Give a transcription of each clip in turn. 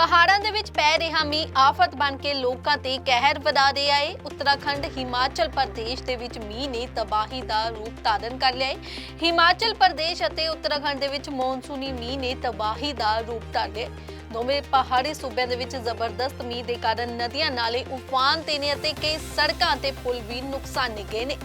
ਪਹਾੜਾਂ ਦੇ ਵਿੱਚ ਪੈ ਰਿਹਾ ਮੀਂਹ ਆਫਤ ਬਣ ਕੇ ਲੋਕਾਂ ਤੇ ਕਹਿਰ ਵਧਾ ਰਿਹਾ ਏ ਉੱਤਰਾਖੰਡ, ਹਿਮਾਚਲ ਪ੍ਰਦੇਸ਼ ਦੇ ਵਿੱਚ ਮੀਂਹ ਨੇ ਤਬਾਹੀ ਦਾ ਰੂਪ ਧਾਰਨ ਕਰ ਲਿਆ ਏ। ਹਿਮਾਚਲ ਪ੍ਰਦੇਸ਼ ਅਤੇ ਉੱਤਰਾਖੰਡ ਦੇ ਵਿੱਚ ਮੌਨਸੂਨੀ ਮੀਂਹ ਨੇ ਤਬਾਹੀ ਦਾ ਰੂਪ ਧਾਰ ਲਿਆ ਦੋਵੇਂ ਪਹਾੜੀ ਸੂਬਿਆਂ ਦੇ ਵਿੱਚ ਜ਼ਬਰਦਸਤ ਮੀਂਹ ਦੇ ਕਾਰਨ ਨਦੀਆਂ ਨਾਲੇ ਉਫਾਨ ਤੇ ਨੇ ਅਤੇ ਕਈ ਸੜਕਾਂ ਤੇ ਪੁਲ ਵੀ ਨੁਕਸਾਨੇ ਗਏ ਨੇ।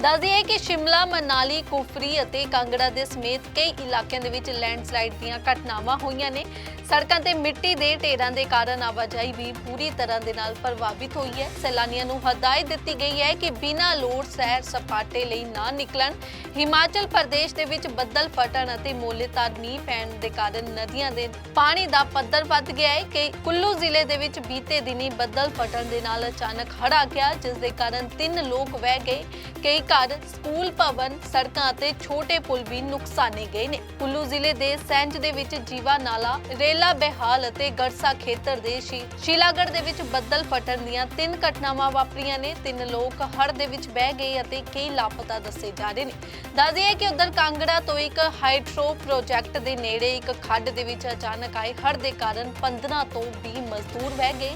ਦੱਸ ਦਈਏ ਕਿ ਸ਼ਿਮਲਾ, ਮਨਾਲੀ, ਕੁਫਰੀ ਅਤੇ ਕਾਂਗੜਾ ਦੇ ਸਮੇਤ ਕਈ ਇਲਾਕਿਆਂ ਦੇ ਵਿੱਚ ਲੈਂਡਸਲਾਈਡ ਦੀਆਂ ਘਟਨਾਵਾਂ ਹੋਈਆਂ ਨੇ। ਸੜਕਾਂ ਤੇ ਮਿੱਟੀ ਦੇ ਢੇਰਾਂ ਦੇ ਕਾਰਨ ਆਵਾਜਾਈ ਵੀ ਪੂਰੀ ਤਰ੍ਹਾਂ ਦੇ ਨਾਲ ਪ੍ਰਭਾਵਿਤ ਹੋਈ ਹੈ। ਸੈਲਾਨੀਆਂ ਨੂੰ ਹਦਾਇਤ ਦਿੱਤੀ ਗਈ ਹੈ ਕਿ ਬਿਨਾਂ ਲੋੜ ਸੈਰ ਸਪਾਟੇ ਲਈ ਨਾ ਨਿਕਲਣ। ਹਿਮਾਚਲ ਪ੍ਰਦੇਸ਼ ਦੇ ਵਿੱਚ ਬੱਦਲ ਫਟਣ ਅਤੇ ਮੋਲੇ ਤਾਰ ਮੀਂਹ ਪੈਣ ਦੇ ਕਾਰਨ ਨਦੀਆਂ ਦੇ ਪਾਣੀ ਦਾ ਪੱਧਰ ਵੱਧ ਗਿਆ ਹੈ ਕਿ ਕੁੱਲੂ ਜ਼ਿਲ੍ਹੇ ਦੇ ਵਿੱਚ ਬੀਤੇ ਦਿਨੀ ਬੱਦਲ ਫਟਣ ਦੇ ਨਾਲ ਅਚਾਨਕ ਹੜ੍ਹ ਆ ਗਿਆ, ਜਿਸ ਦੇ ਕਾਰਨ ਤਿੰਨ ਲੋਕ ਵਹਿ ਗਏ। ਕਈ ਘਰ, ਸਕੂਲ, ਭਵਨ, ਸੜਕਾਂ ਅਤੇ ਛੋਟੇ ਪੁਲ ਵੀ ਨੁਕਸਾਨੇ ਗਏ ਨੇ। ਕੁੱਲੂ ਜ਼ਿਲ੍ਹੇ ਦੇ ਸੈਂਜ ਦੇ ਵਿੱਚ ਜੀਵਾ ਨਾਲਾ, ਰੇਲਾ ਬਿਹਾਲ ਅਤੇ ਗੜਸਾ ਖੇਤਰ ਦੇ ਸ਼ੀਲਾਗੜ ਦੇ ਵਿੱਚ ਬੱਦਲ ਫਟਣ ਦੀਆਂ ਤਿੰਨ ਘਟਨਾਵਾਂ ਵਾਪਰੀਆਂ ਨੇ। ਤਿੰਨ ਲੋਕ ਹੜ੍ਹ ਦੇ ਵਿੱਚ ਬਹਿ ਗਏ ਅਤੇ ਕਈ ਲਾਪਤਾ ਦੱਸੇ ਜਾ ਰਹੇ ਨੇ। ਦੱਸ ਹੈ ਕਿ ਉਧਰ ਕਾਂਗੜਾ ਤੋਂ ਇੱਕ ਹਾਈਡਰੋ ਪ੍ਰੋਜੈਕਟ ਦੇ ਨੇੜੇ ਇੱਕ ਖੱਡ ਦੇ ਵਿੱਚ ਅਚਾਨਕ ਆਏ ਹੜ੍ਹ ਦੇ ਕਾਰਨ 15 ਤੋਂ 20 ਮਜ਼ਦੂਰ ਬਹਿ ਗਏ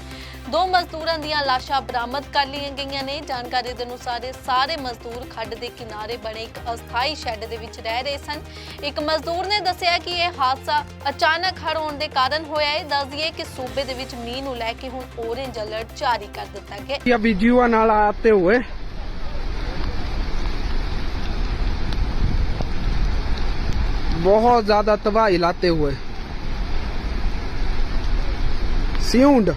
ਦੋ ਮਜ਼ਦੂਰਾਂ ਦੀਆਂ ਲਾਸ਼ਾਂ ਬਰਾਮਦ ਕਰ ਲਈਆਂ ਗਈਆਂ ਨੇ ਜਾਣਕਾਰੀ ਦੇ ਅਨੁਸਾਰ ਇਹ ਸਾਰੇ ਮਜ਼ਦੂਰ ਖੱਡ ਦੇ ਕਿਨਾਰੇ ਬਣੇ ਇੱਕ ਅਸਥਾਈ ਸ਼ੈੱਡ ਦੇ ਵਿੱਚ ਰਹਿ ਰਹੇ ਸਨ ਇੱਕ ਮਜ਼ਦੂਰ ਨੇ ਦੱਸਿਆ ਕਿ ਇਹ ਹਾਦਸਾ ਅਚਾਨਕ ਹੜ੍ਹ ਹੋਣ ਦੇ ਕਾਰਨ ਹੋਇਆ ਹੈ ਦੱਸ ਦਈਏ ਕਿ ਸੂਬੇ ਦੇ ਵਿੱਚ ਮੀਂਹ ਨੂੰ ਲੈ ਕੇ ਹੁਣ ਔਰੇਂਜ ਅਲਰਟ ਜਾਰੀ ਕਰ ਦਿੱਤਾ ਗਿਆ ਹੈ। या बीजीवा नाला आते हुए बहुत ज्यादा तबाही लाते हुए se hunda.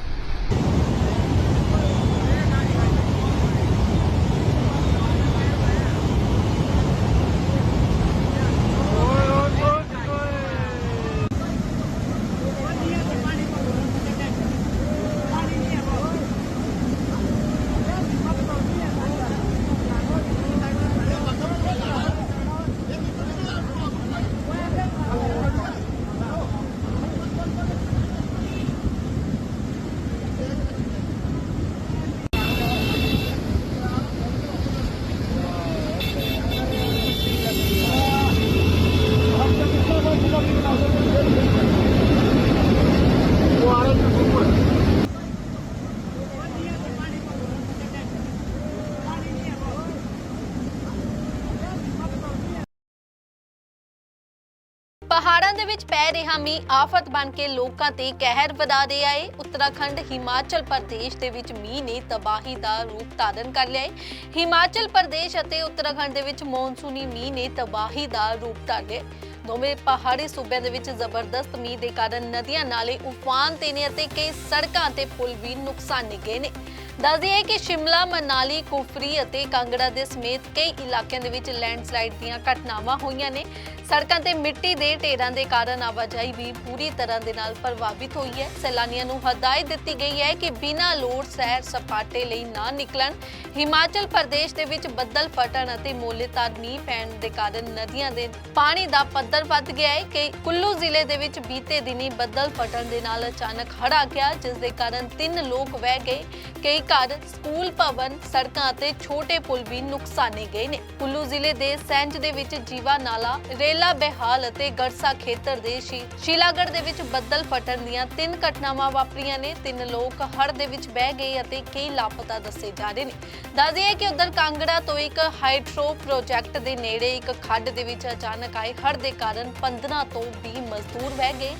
ਪਹਾੜਾਂ ਦੇ ਵਿੱਚ ਪੈ ਰਿਹਾ ਮੀਂਹ ਆਫਤ ਬਣ ਕੇ ਲੋਕਾਂ ਤੇ ਕਹਿਰ ਵਧਾ ਰਿਹਾ ਹੈ ਉੱਤਰਾਖੰਡ, ਹਿਮਾਚਲ ਪ੍ਰਦੇਸ਼ ਦੇ ਵਿੱਚ ਮੀਂਹ ਨੇ ਤਬਾਹੀ ਦਾ ਰੂਪ ਧਾਰਨ ਕਰ ਲਿਆ ਹੈ ਹਿਮਾਚਲ ਪ੍ਰਦੇਸ਼ ਅਤੇ ਉੱਤਰਾਖੰਡ ਦੇ ਵਿੱਚ ਮੌਨਸੂਨੀ ਮੀਂਹ ਨੇ ਤਬਾਹੀ ਦਾ ਰੂਪ ਧਾਰ ਲਿਆ ਦੋਵੇਂ ਪਹਾੜੀ ਸੂਬਿਆਂ ਦੇ ਵਿੱਚ ਜ਼ਬਰਦਸਤ ਮੀਂਹ ਦੇ ਕਾਰਨ ਨਦੀਆਂ ਨਾਲੇ ਉਫਾਨ ਤੇ ਨੇ ਅਤੇ ਕਈ ਸੜਕਾਂ ਤੇ ਪੁਲ ਵੀ ਨੁਕਸਾਨੇ ਗਏ ਨੇ। ਦੱਸ ਦਈਏ ਕਿ ਸ਼ਿਮਲਾ, ਮਨਾਲੀ ਕੁਫਰੀ ਅਤੇ ਕਾਂਗੜਾ ਦੇ ਸਮੇਤ ਕਈ ਇਲਾਕਿਆਂ ਦੇ ਵਿੱਚ ਲੈਂਡਸਲਾਈਡ ਦੀਆਂ ਘਟਨਾਵਾਂ ਹੋਈਆਂ ਨੇ। ਸੜਕਾਂ ਤੇ ਮਿੱਟੀ ਦੇ ਢੇਰਾਂ ਦੇ ਕਾਰਨ ਆਵਾਜਾਈ ਵੀ ਪੂਰੀ ਤਰ੍ਹਾਂ ਦੇ ਨਾਲ ਪ੍ਰਭਾਵਿਤ ਹੋਈ ਹੈ। ਸੈਲਾਨੀਆਂ ਨੂੰ ਹਦਾਇਤ ਦਿੱਤੀ ਗਈ ਹੈ ਕਿ ਬਿਨਾਂ ਲੋੜ ਸੈਰ ਸਪਾਟੇ ਲਈ ਨਾ ਨਿਕਲਣ। ਹਿਮਾਚਲ ਪ੍ਰਦੇਸ਼ ਦੇ ਵਿੱਚ ਬੱਦਲ ਫਟਣ ਅਤੇ ਮੋਲੇਤਾਰ ਮੀਂਹ ਪੈਣ ਦੇ ਕਾਰਨ ਨਦੀਆਂ ਦੇ ਪਾਣੀ ਦਾ ਪੱਧਰ ਵੱਧ ਗਿਆ ਹੈ ਕਿ ਕੁੱਲੂ ਜ਼ਿਲ੍ਹੇ ਦੇ ਵਿੱਚ ਬੀਤੇ ਦਿਨੀ ਬੱਦਲ ਫਟਣ ਦੇ ਨਾਲ ਅਚਾਨਕ ਹੜ੍ਹ ਆ ਗਿਆ, ਜਿਸ ਦੇ ਕਾਰਨ ਤਿੰਨ ਲੋਕ ਵਹਿ ਗਏ। ਕਈ ਘਰ, ਸਕੂਲ, ਭਵਨ, ਸੜਕਾਂ ਅਤੇ ਛੋਟੇ ਪੁਲ ਵੀ ਨੁਕਸਾਨੇ ਗਏ ਨੇ। ਕੁੱਲੂ ਜ਼ਿਲ੍ਹੇ ਦੇ ਸੈਂਜ ਦੇ ਵਿੱਚ ਜੀਵਾ ਨਾਲਾ, ਰੇਲਾ ਬਿਹਾਲ ਅਤੇ ਗੜਸਾ ਖੇਤਰ ਦੇ ਸ਼ੀਲਾਗੜ ਦੇ ਵਿੱਚ ਬੱਦਲ ਫਟਣ ਦੀਆਂ ਤਿੰਨ ਘਟਨਾਵਾਂ ਵਾਪਰੀਆਂ ਨੇ। ਤਿੰਨ ਲੋਕ ਹੜ੍ਹ ਦੇ ਵਿੱਚ ਬਹਿ ਗਏ ਅਤੇ ਕਈ ਲਾਪਤਾ ਦੱਸੇ ਜਾ ਰਹੇ ਨੇ। ਦੱਸ ਦਈਏ ਕਿ ਉਧਰ ਕਾਂਗੜਾ ਤੋਂ ਇੱਕ ਹਾਈਡਰੋ ਪ੍ਰੋਜੈਕਟ ਦੇ ਨੇੜੇ ਇੱਕ ਖੱਡ ਦੇ ਵਿੱਚ ਅਚਾਨਕ ਆਏ ਹੜ੍ਹ ਦੇ ਕਾਰਨ 15 ਤੋਂ 20 ਮਜ਼ਦੂਰ ਬਹਿ ਗਏ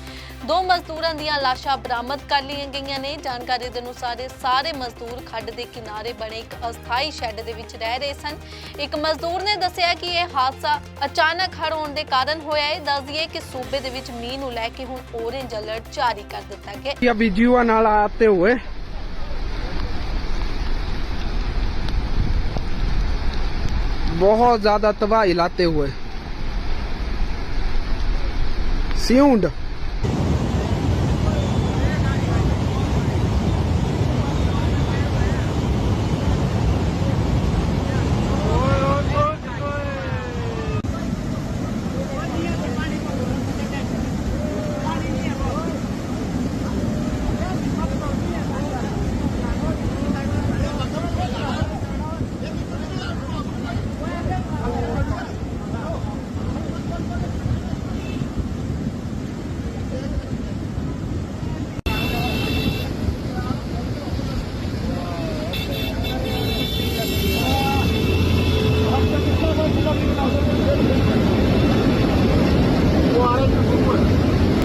ਦੋ ਮਜ਼ਦੂਰਾਂ ਦੀਆਂ ਲਾਸ਼ਾਂ ਬਰਾਮਦ ਕਰ ਲਈਆਂ ਗਈਆਂ ਨੇ ਜਾਣਕਾਰੀ ਦੇ ਅਨੁਸਾਰ ਇਹ ਸਾਰੇ ਮਜ਼ਦੂਰ ਖੱਡ ਦੇ ਕਿਨਾਰੇ ਬਣੇ ਇੱਕ ਅਸਥਾਈ ਸ਼ੈੱਡ ਦੇ ਵਿੱਚ ਰਹਿ ਰਹੇ ਸਨ ਇੱਕ ਮਜ਼ਦੂਰ ਨੇ ਦੱਸਿਆ ਕਿ ਇਹ ਹਾਦਸਾ ਅਚਾਨਕ ਹੜ੍ਹ ਹੋਣ ਦੇ ਕਾਰਨ ਹੋਇਆ ਹੈ ਦੱਸ ਦਈਏ ਕਿ ਸੂਬੇ ਦੇ ਵਿੱਚ ਮੀਂਹ ਨੂੰ ਲੈ ਕੇ ਹੁਣ ਔਰੇਂਜ ਅਲਰਟ ਜਾਰੀ ਕਰ ਦਿੱਤਾ ਗਿਆ ਹੈ। या बीजीवा नाला आते हुए बहुत ज्यादा तबाही लाते हुए Ciúda.